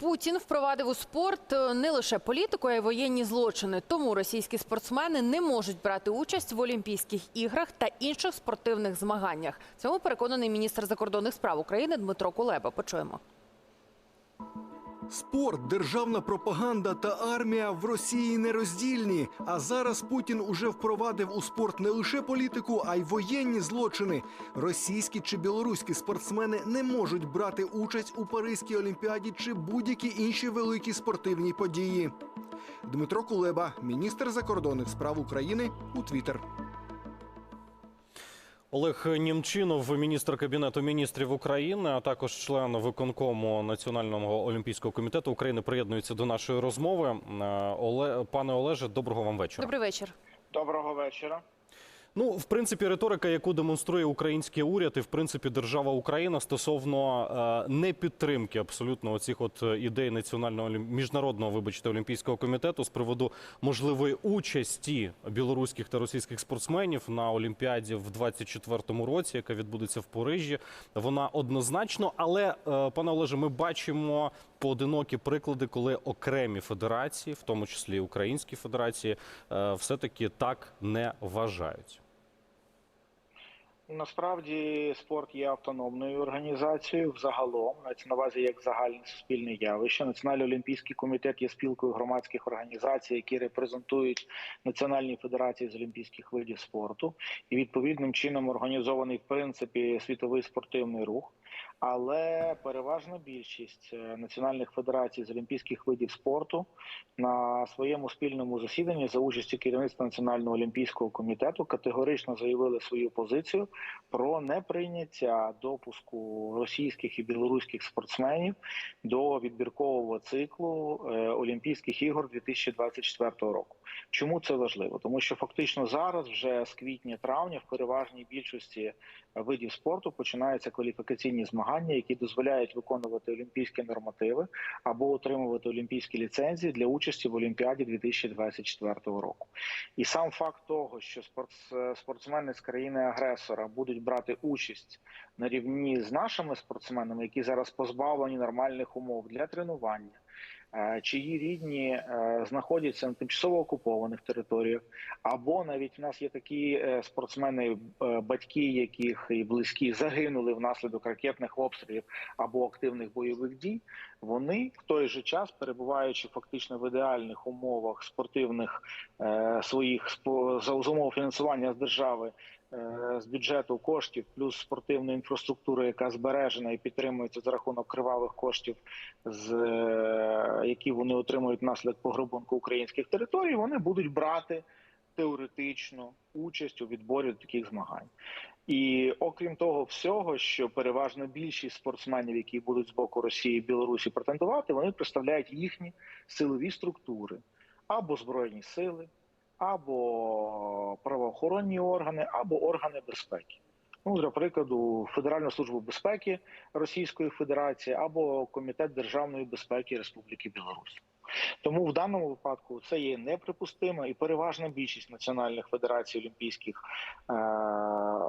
Путін впровадив у спорт е, не лише політику, а й воєнні злочини. Тому російські спортсмени не можуть брати участь в Олімпійських іграх та інших спортивних змаганнях. Цьому переконаний міністр закордонних справ України Дмитро Кулеба. Почуємо. Спорт, державна пропаганда та армія в Росії нероздільні. А зараз Путін уже впровадив у спорт не лише політику, а й воєнні злочини. Російські чи білоруські спортсмени не можуть брати участь у Паризькій олімпіаді чи будь-які інші великі спортивні події. Дмитро Кулеба, міністр закордонних справ України, у Твіттер. Олег Німчинов, міністр кабінету міністрів України, а також член виконкому Національного олімпійського комітету України, приєднується до нашої розмови. Е, Оле... Пане Олеже, доброго вам вечора. Добрий вечір. Доброго вечора. Ну, в принципі, риторика, яку демонструє український уряд, і в принципі держава Україна стосовно е, непідтримки абсолютно оцих от е, ідей національного міжнародного, вибачте, олімпійського комітету з приводу можливої участі білоруських та російських спортсменів на Олімпіаді в 24-му році, яка відбудеться в Парижі. Вона однозначно, але е, пане Олеже, ми бачимо поодинокі приклади, коли окремі федерації, в тому числі українські федерації, е, все-таки так не вважають. Насправді спорт є автономною організацією взагалом, на увазі як загальне суспільне явище. Національний олімпійський комітет є спілкою громадських організацій, які репрезентують національні федерації з олімпійських видів спорту, і відповідним чином організований в принципі світовий спортивний рух. Але переважна більшість е, національних федерацій з олімпійських видів спорту на своєму спільному засіданні за участі керівництва Національного олімпійського комітету категорично заявили свою позицію про неприйняття допуску російських і білоруських спортсменів до відбіркового циклу е, Олімпійських ігор 2024 року. Чому це важливо? Тому що фактично зараз, вже з квітня-травня, в переважній більшості видів спорту починаються кваліфікаційні змагання, які дозволяють виконувати олімпійські нормативи або отримувати олімпійські ліцензії для участі в Олімпіаді 2024 року. І сам факт того, що спортс- спортсмени з країни-агресора будуть брати участь на рівні з нашими спортсменами, які зараз позбавлені нормальних умов для тренування. Е, Чиї рідні е, знаходяться на тимчасово окупованих територіях, або навіть в нас є такі е, спортсмени, батьки яких і близькі загинули внаслідок ракетних обстрілів або активних бойових дій. Вони в той же час, перебуваючи фактично в ідеальних умовах спортивних своїх за умов фінансування з держави. Е, З бюджету коштів плюс спортивної інфраструктури, яка збережена і підтримується за рахунок кривавих коштів, е, які вони отримують внаслідок пограбунку українських територій, вони будуть брати теоретично участь у відборі таких змагань. І окрім того всього, що переважно більшість спортсменів, які будуть з боку Росії і Білорусі претендувати, вони представляють їхні силові структури або збройні сили, або правоохоронні органи, або органи безпеки. Ну, для прикладу, Федеральну службу безпеки Російської Федерації або Комітет державної безпеки Республіки Білорусь. Тому в даному випадку це є неприпустимо, і переважна більшість національних федерацій олімпійських е-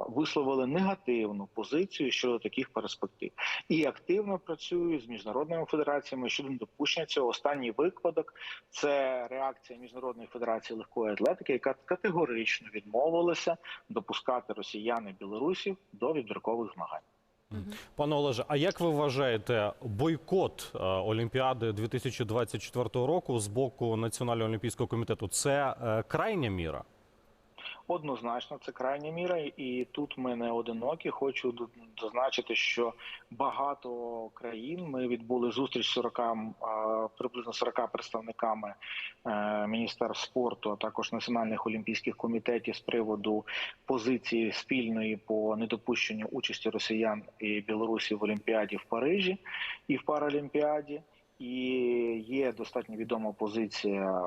висловили негативну позицію щодо таких перспектив і активно працюють з міжнародними федераціями щодо недопущення цього. Останній викладок це реакція міжнародної федерації легкої атлетики, яка категорично відмовилася допускати росіян і білорусів до відбіркових змагань. Пане Олеже, а як ви вважаєте бойкот е, Олімпіади 2024 року з боку Національного олімпійського комітету? Це е, крайня міра? Однозначно, це крайня міра, і тут ми не одинокі. Хочу зазначити, що багато країн ми відбули зустріч з 40, приблизно 40 представниками е, міністерств спорту, а також національних олімпійських комітетів з приводу позиції спільної по недопущенню участі росіян і білорусів в Олімпіаді в Парижі і в Паралімпіаді. І є достатньо відома позиція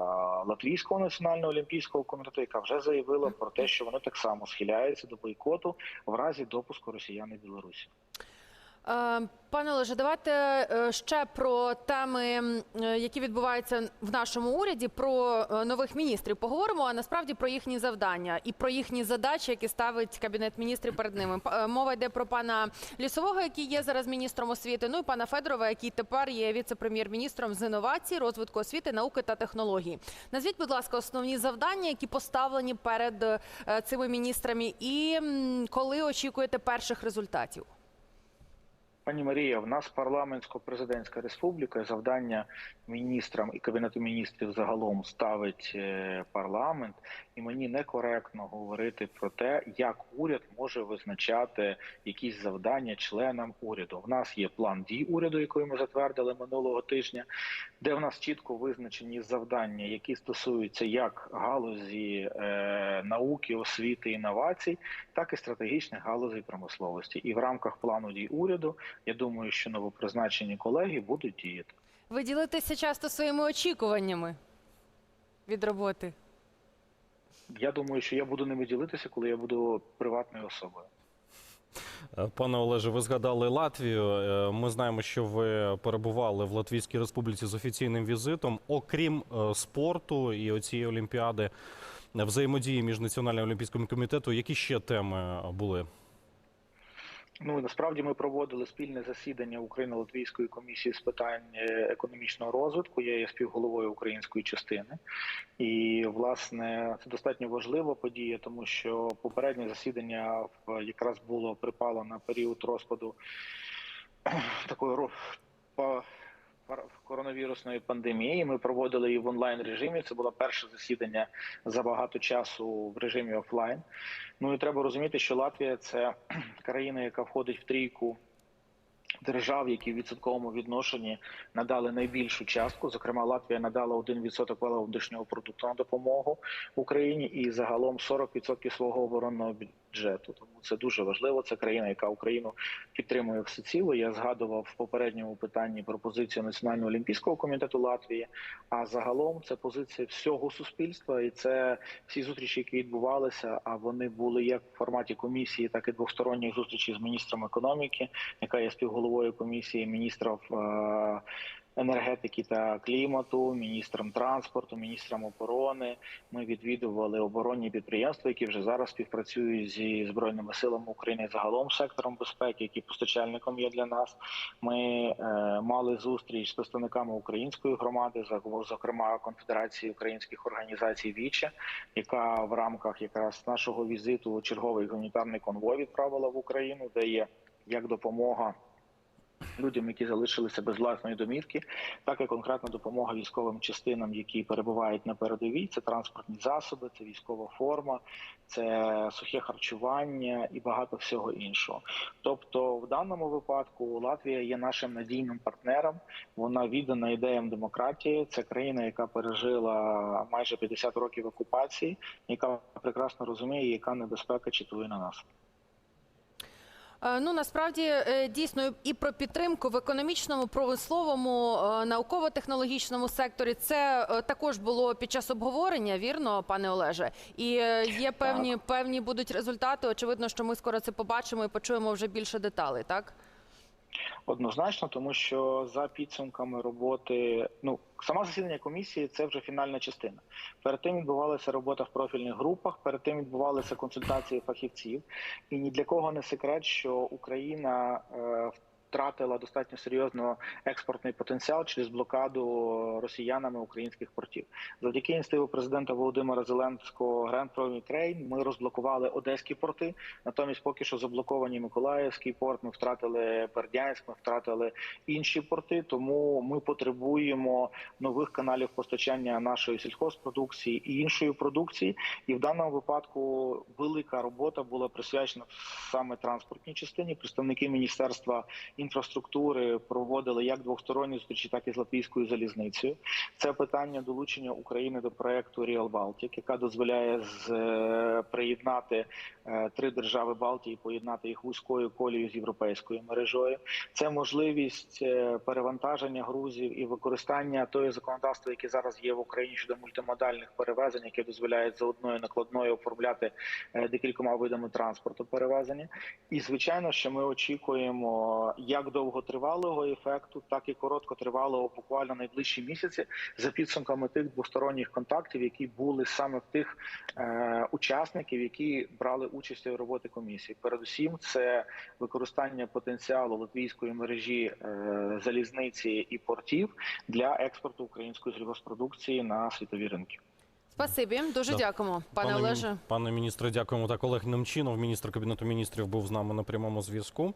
Латвійського національного олімпійського комітету, яка вже заявила про те, що вони так само схиляються до бойкоту в разі допуску росіян і білорусів. Е, Пане Олеже, давайте е, ще про теми, е, які відбуваються в нашому уряді, про нових міністрів поговоримо, а насправді про їхні завдання і про їхні задачі, які ставить кабінет міністрів перед ними. Мова йде про пана Лісового, який є зараз міністром освіти. Ну і пана Федорова, який тепер є віце-прем'єр-міністром з інновацій, розвитку освіти, науки та технологій. Назвіть, будь ласка, основні завдання, які поставлені перед цими міністрами, і коли очікуєте перших результатів. Пані Марія, в нас парламентсько-президентська республіка. Завдання міністрам і кабінету міністрів загалом ставить е, парламент, і мені некоректно говорити про те, як уряд може визначати якісь завдання членам уряду. В нас є план дій уряду, який ми затвердили минулого тижня, де в нас чітко визначені завдання, які стосуються як галузі е, науки, освіти, інновацій, так і стратегічних галузей промисловості. І в рамках плану дій уряду я думаю, що новопризначені колеги будуть діяти. Ви ділитеся часто своїми очікуваннями від роботи. Я думаю, що я буду ними ділитися, коли я буду приватною особою. Е, Пане Олеже, ви згадали Латвію. Е, Ми знаємо, що ви перебували в Латвійській Республіці з офіційним візитом. Окрім е, спорту і оцієї олімпіади, взаємодії між Національним олімпійським комітетом, які ще теми були? Ну насправді ми проводили спільне засідання Україно-Латвійської комісії з питань е, економічного розвитку. Я є співголовою української частини, і власне це достатньо важлива подія, тому що попереднє засідання в- якраз було припало на період розпаду такої коронавірусної пандемії. Ми проводили її в онлайн режимі. Це було перше засідання за багато часу в режимі офлайн. Ну і треба розуміти, що Латвія це країна, яка входить в трійку держав, які в відсотковому відношенні надали найбільшу частку. Зокрема, Латвія надала 1% валового внутрішнього продукту на допомогу Україні і загалом 40% свого оборонного бюджету. Тому це дуже важливо. Це країна, яка Україну підтримує всеціло. Я згадував в попередньому питанні пропозицію Національного олімпійського комітету Латвії. А загалом це позиція всього суспільства, і це всі зустрічі, які відбувалися. А вони були як в форматі комісії, так і двосторонніх зустрічей з міністром економіки, яка є співголовою комісії міністрів. Енергетики та клімату, міністром транспорту, міністром оборони. Ми відвідували оборонні підприємства, які вже зараз співпрацюють зі збройними силами України загалом сектором безпеки, які постачальником є для нас. Ми е, мали зустріч з представниками української громади, зокрема Конфедерації українських організацій Віче, яка в рамках якраз нашого візиту черговий гуманітарний конвой відправила в Україну, де є як допомога. Людям, які залишилися без власної домівки, так і конкретна допомога військовим частинам, які перебувають на передовій. Це транспортні засоби, це військова форма, це сухе харчування і багато всього іншого. Тобто, в даному випадку Латвія є нашим надійним партнером. Вона віддана ідеям демократії. Це країна, яка пережила майже 50 років окупації, яка прекрасно розуміє, яка небезпека читує на нас. Е, Ну насправді е, дійсно і про підтримку в економічному, промисловому, е, науково-технологічному секторі. Це також було під час обговорення, вірно, пане Олеже. І є певні певні будуть результати. Очевидно, що ми скоро це побачимо і почуємо вже більше деталей. Так Однозначно, тому що за підсумками роботи, ну сама засідання комісії це вже фінальна частина. Перед тим відбувалася робота в профільних групах, перед тим відбувалися консультації фахівців, і ні для кого не секрет, що Україна е, втратила достатньо серйозно експортний потенціал через блокаду росіянами українських портів. Завдяки ініціативі президента Володимира Зеленського Grand Pro Ukraine ми розблокували одеські порти. Натомість, поки що заблоковані Миколаївський порт, ми втратили Бердянськ, ми втратили інші порти. Тому ми потребуємо нових каналів постачання нашої сільхозпродукції і іншої продукції. І в даному випадку велика робота була присвячена саме транспортній частині. Представники міністерства інфраструктури проводили як двосторонні зустрічі, так і з латвійською залізницею. Це питання долучення України до проекту Real Baltic, яка дозволяє з, е, приєднати е, три держави Балтії, поєднати їх вузькою колією з європейською мережою. Це можливість е, перевантаження грузів і використання тої законодавства, яке зараз є в Україні щодо мультимодальних перевезень, яке дозволяють за одною накладною оформляти декількома видами транспорту перевезення. І звичайно, що ми очікуємо як довготривалого ефекту, так і короткотривалого, буквально найближчі місяці, за підсумками тих двосторонніх контактів, які були саме в тих е, учасників, які брали участь у роботі комісії. Передусім, це використання потенціалу латвійської мережі е, залізниці і портів для експорту української сільгоспродукції на світові ринки. Спасибі, дуже Да. дякуємо, пане мін- Олеже. Пане міністре, дякуємо. Так, Олег Немчинов, міністр кабінету міністрів, був з нами на прямому зв'язку.